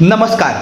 नमस्कार.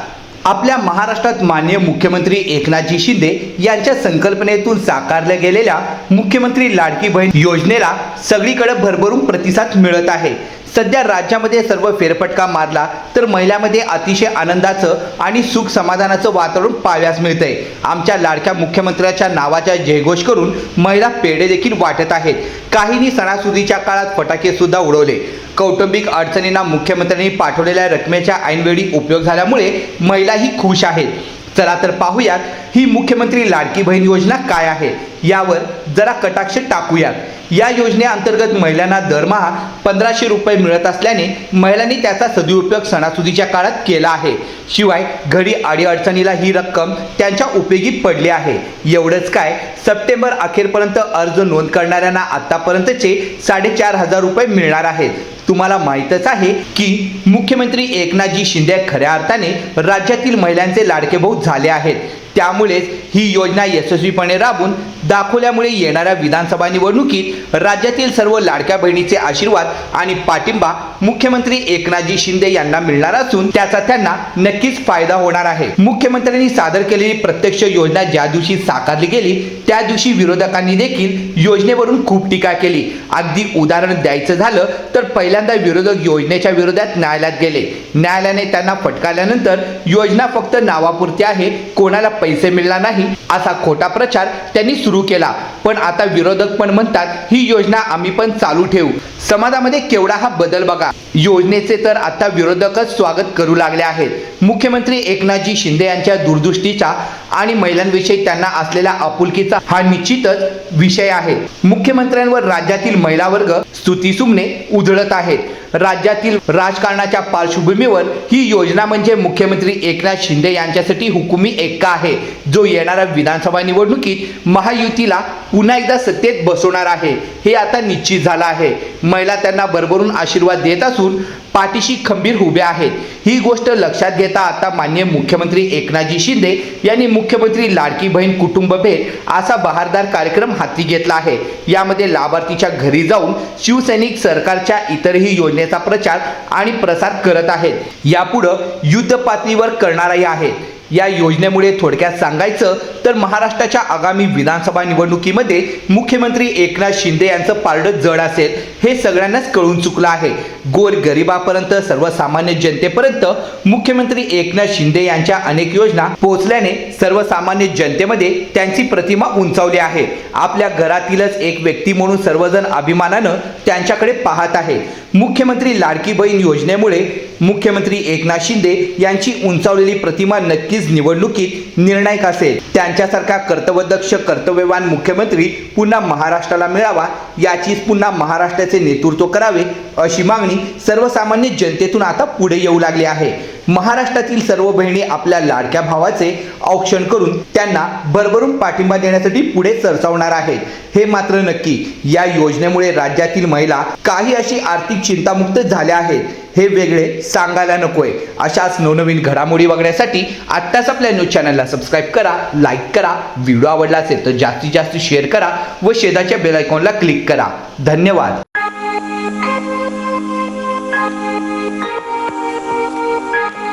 आपल्या महाराष्ट्रात माननीय मुख्यमंत्री एकनाथजी शिंदे यांच्या संकल्पनेतून साकारल्या गेलेल्या मुख्यमंत्री लाडकी बहीण योजनेला सगळीकडे भरभरून प्रतिसाद मिळत आहे. सध्या राज्यामध्ये सर्व फेरफटका मारला तर महिलांमध्ये अतिशय आनंदाचं आणि सुख समाधानाचं वातावरण पाहाव्यास मिळतंय. आमच्या लाडक्या मुख्यमंत्र्याच्या नावाचा जयघोष करून महिला पेढे देखील वाटत आहेत. काहींनी सणासुदीच्या काळात फटाके सुद्धा उडवले. कौटुंबिक अडचणींना मुख्यमंत्र्यांनी पाठवलेल्या रकमेच्या ऐनवेळी उपयोग झाल्यामुळे महिलाही खुश आहेत. चला तर पाहूयात ही मुख्यमंत्री लाडकी बहीण योजना काय आहे? यावर जरा कटाक्ष टाकूयात. या योजनेअंतर्गत महिलांना दरमहा पंधराशे रुपये मिळत असल्याने महिलांनी त्याचा सदुपयोग सणासुदीच्या काळात केला आहे. शिवाय घरी अडीअडचणीला ही रक्कम त्यांच्या उपयोगी पडली आहे. एवढंच काय सप्टेंबर अखेरपर्यंत अर्ज नोंद करणाऱ्यांना आतापर्यंतचे साडेचार हजार रुपये मिळणार आहेत. तुम्हाला माहीतच आहे की मुख्यमंत्री एकनाथजी शिंदे खऱ्या अर्थाने राज्यातील महिलांचे लाडके भाऊ झाले आहेत. त्यामुळेच ही योजना यशस्वीपणे राबून दाखवल्यामुळे येणाऱ्या विधानसभा निवडणुकीत राज्यातील सर्व लाडक्या बहिणीचे आशीर्वाद आणि पाठिंबा मुख्यमंत्री एकनाथजी शिंदे यांना मिळणार असून त्याचा त्यांना नक्कीच फायदा होणार आहे. मुख्यमंत्र्यांनी सादर केलेली प्रत्यक्ष योजना ज्या दिवशी साकारली गेली त्या दिवशी विरोधकांनी देखील योजनेवरून खूप टीका केली. अगदी उदाहरण द्यायचं झालं तर पहिल्यांदा विरोधक योजनेच्या विरोधात न्यायालयात गेले. न्यायालयाने त्यांना फटकारल्यानंतर योजना फक्त नावापुरती आहे कोणाला पैसे मिळणार नाही असा खोटा प्रचार त्यांनी सुरू केला. पण आता विरोधक पण म्हणतात ही योजना आम्ही पण चालू ठेवू. समाजामध्ये केवढा हा बदल बघा. योजनेचे तर आता विरोधकच स्वागत करू लागले आहेत. मुख्यमंत्री एकनाथजी शिंदे यांच्या दूरदृष्टीचा आणि महिलांविषयी त्यांना असलेला आपुलकीचा हा निश्चितच विषय आहे. मुख्यमंत्र्यांवर राज्यातील महिला वर्ग स्तुतीसुमने उधळत आहेत. राज्यातील राजकारणाच्या पार्श्वभूमीवर ही योजना म्हणजे मुख्यमंत्री एकनाथ शिंदे यांच्यासाठी हुकुमी एक्का आहे? जो येणाऱ्या विधानसभा निवडणुकीत महायुतीला पुन्हा एकदा सत्तेत बसवणार आहे हे आता निश्चित झालं आहे. महिला त्यांना भरभरून आशीर्वाद देत असून पाठीशी खंबीर उभे आहेत. ही गोष्ट लक्षात घेता आता मान्य मुख्यमंत्री एकनाथजी शिंदे यांनी मुख्यमंत्री लाडकी बहीण कुटुंब भेट असा बहारदार कार्यक्रम हाती घेतला आहे. यामध्ये लाभार्थीच्या घरी जाऊन शिवसैनिक सरकारच्या इतरही योजनेचा प्रचार आणि प्रसार करत आहेत. यापुढं युद्ध पातळीवर करणारही आहेत. या योजनेमुळे थोडक्यात सांगायचं तर महाराष्ट्राच्या आगामी विधानसभा निवडणुकीमध्ये मुख्यमंत्री एकनाथ शिंदे यांचं पारडं जड असेल हे सगळ्यांनाच कळून चुकलं आहे. गोर गरिबापर्यंत सर्वसामान्य जनतेपर्यंत मुख्यमंत्री एकनाथ शिंदे यांच्या अनेक योजना पोहोचल्याने सर्वसामान्य जनतेमध्ये त्यांची प्रतिमा उंचावली आहे. आपल्या घरातीलच एक व्यक्ती म्हणून सर्वजण अभिमानानं त्यांच्याकडे पाहत आहे. मुख्यमंत्री लाडकी बहीण योजनेमुळे मुख्यमंत्री एकनाथ शिंदे यांची उंचावलेली प्रतिमा नक्कीच निवडणुकीत निर्णायक असेल. त्यांच्यासारखा कर्तव्यदक्ष कर्तव्यवान मुख्यमंत्री पुन्हा महाराष्ट्राला मिळावा याचीच पुन्हा महाराष्ट्राचे नेतृत्व करावे अशी मागणी सर्वसामान्य जनतेतून आता पुढे येऊ लागली आहे. महाराष्ट्रातील सर्व बहिणी आपल्या लाडक्या भावाचे औक्षण करून त्यांना भरभरून पाठिंबा देण्यासाठी पुढे सरसावणार आहेत. हे मात्र नक्की. या योजनेमुळे राज्यातील महिला काही अशी आर्थिक चिंतामुक्त झाल्या आहेत. हे वेगळे सांगायला नकोय. अशाच नवनवीन घडामोडी बघण्यासाठी आत्ताच आपल्या न्यूज चॅनलला सबस्क्राईब करा लाईक करा व्हिडिओ आवडला असेल तर जास्तीत जास्त शेअर करा व शेजारच्या बेल आयकॉनला क्लिक करा. धन्यवाद.